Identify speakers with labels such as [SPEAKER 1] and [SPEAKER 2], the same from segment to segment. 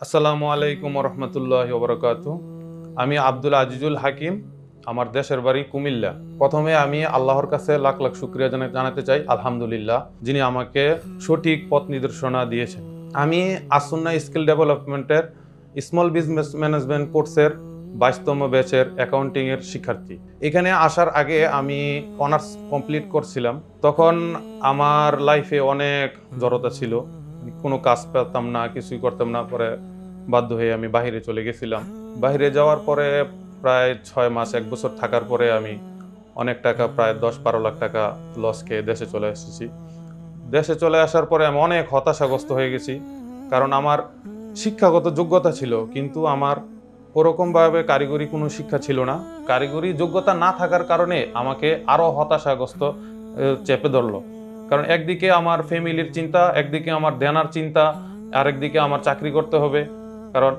[SPEAKER 1] আসসালামু আলাইকুম রহমতুল্লাহ বরকাত আমি আব্দুল আজিজুল হাকিম, আমার দেশের বাড়ি কুমিল্লা। প্রথমে আমি আল্লাহর কাছে লাখ লাখ শুক্রিয়া জানা- জানাতে চাই, আলহামদুলিল্লাহ, যিনি আমাকে সঠিক পথ নির্দেশনা দিয়েছেন। আমি আসুন্না স্কিল ডেভেলপমেন্টের স্মল বিজনেস ম্যানেজমেন্ট কোর্সের বাইশতম ব্যাচের অ্যাকাউন্টিংয়ের শিক্ষার্থী। এখানে আসার আগে আমি অনার্স কমপ্লিট করছিলাম। তখন আমার লাইফে অনেক জড়তা ছিল। কোনো কাজ পেতাম না, কিছুই করতাম না, পরে বাধ্য হয়ে আমি বাইরে চলে গেছিলাম। বাইরে যাওয়ার পরে প্রায় ছয় মাস, এক বছর থাকার পরে আমি অনেক টাকা, প্রায় দশ বারো লাখ টাকা লস খেয়ে দেশে চলে এসেছি। দেশে চলে আসার পরে আমি অনেক হতাশাগ্রস্ত হয়ে গেছি, কারণ আমার শিক্ষাগত যোগ্যতা ছিল, কিন্তু আমার ওরকমভাবে কারিগরি কোনো শিক্ষা ছিল না। কারিগরি যোগ্যতা না থাকার কারণে আমাকে আরও হতাশাগ্রস্ত চেপে ধরলো। কারণ একদিকে আমার ফ্যামিলির চিন্তা, একদিকে আমার দেনার চিন্তা, আরেকদিকে আমার চাকরি করতে হবে। কারণ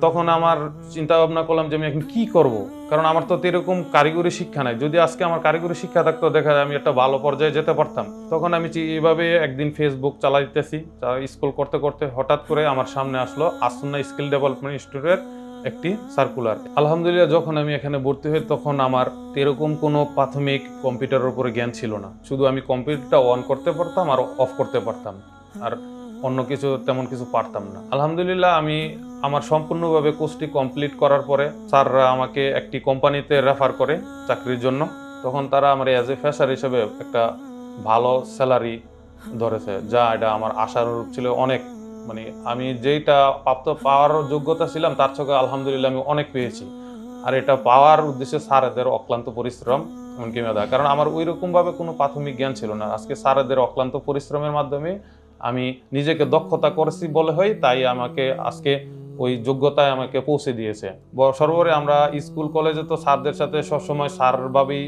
[SPEAKER 1] তখন আমার চিন্তা ভাবনা করলাম যে আমি এখন কি করব? কারণ আমার তো এরকম কারিগরি শিক্ষা নাই। যদি আজকে আমার কারিগরি শিক্ষা থাকতো, দেখা যায় আমি একটা ভালো পর্যায়ে যেতে পারতাম। তখন আমি এইভাবে একদিন ফেসবুক চালাইতেছি স্কুল করতে করতে হঠাৎ করে আমার সামনে আসলো আসুন্না স্কিল ডেভেলপমেন্ট ইনস্টিটিউটের একটি সার্কুলার আলহামদুলিল্লাহ, যখন আমি এখানে ভর্তি হই, তখন আমার এরকম কোনো প্রাথমিক কম্পিউটারের উপরে জ্ঞান ছিল না। শুধু আমি কম্পিউটারটা অন করতে পারতাম আর অফ করতে পারতাম। আর অন্য কিছু, তেমন কিছু পারতাম না। আলহামদুলিল্লাহ, আমি আমার সম্পূর্ণভাবে কোর্সটি কমপ্লিট করার পরে স্যাররা আমাকে একটি কোম্পানিতে রেফার করে চাকরির জন্য। তখন তারা আমার অ্যাজ এ ফ্যাশার হিসেবে একটা ভালো স্যালারি ধরেছে, যা এটা আমার আশানুরূপ ছিল অনেক। মানে আমি যেইটা প্রাপ্ত পাওয়ার যোগ্যতা ছিলাম, তার চোখে আলহামদুলিল্লাহ আমি অনেক পেয়েছি। আর এটা পাওয়ার উদ্দেশ্যে স্যারেদের অক্লান্ত পরিশ্রম এমনকি মেধা। কারণ আমার ওই রকমভাবে কোনো প্রাথমিক জ্ঞান ছিল না। আজকে স্যারেদের অক্লান্ত পরিশ্রমের মাধ্যমে আমি নিজেকে দক্ষতা করেছি বলে হয় তাই আমাকে আজকে ওই যোগ্যতায় আমাকে পৌঁছে দিয়েছে। সর্বোপরি আমরা স্কুল, কলেজে তো স্যারদের সাথে সবসময় স্যারভাবেই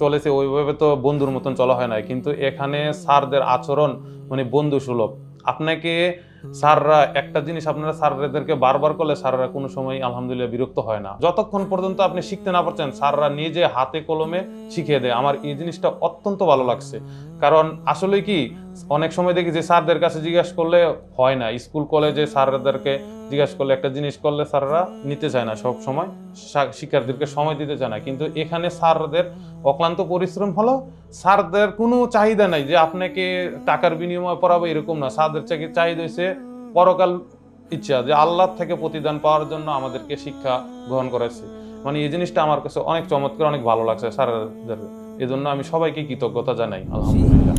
[SPEAKER 1] চলেছে, ওইভাবে তো বন্ধুর মতন চলা হয় না কিন্তু এখানে স্যারদের আচরণ মানে বন্ধু সুলভ আপনাকে স্যাররা একটা জিনিস আপনারা স্যারদেরকে বারবার করলে স্যাররা কোনো সময় আলহামদুলিল্লাহ বিরক্ত হয় না। যতক্ষণ পর্যন্ত আপনি শিখতে না পারছেন, স্যাররা নিজে হাতে কলমে শিখিয়ে দেয়। আমার এই জিনিসটা অত্যন্ত ভালো লাগছে। কারণ আসলে কি, অনেক সময় দেখি যে স্যারদের কাছে জিজ্ঞাসা করলে হয় না। স্কুল, কলেজে স্যারদেরকে জিজ্ঞাসা করলে একটা জিনিস করলে স্যাররা নিতে চায় না। সব সময় শিক্ষার্থীদেরকে সময় দিতে চায় না। কিন্তু এখানে স্যারদের অক্লান্ত পরিশ্রম হলো, স্যারদের কোনো চাহিদা নাই যে আপনাকে টাকার বিনিময়ে পড়াবো এরকম না। স্যারদের চাহিদা হয়েছে পরকাল ইচ্ছা যে আল্লাহ থেকে প্রতিদান পাওয়ার জন্য আমাদেরকে শিক্ষা গ্রহণ করেছে। মানে এই জিনিসটা আমার কাছে অনেক চমৎকার, অনেক ভালো লাগছে স্যারদের এই জন্য আমি সবাইকে কৃতজ্ঞতা জানাই, আলহামদুলিল্লাহ।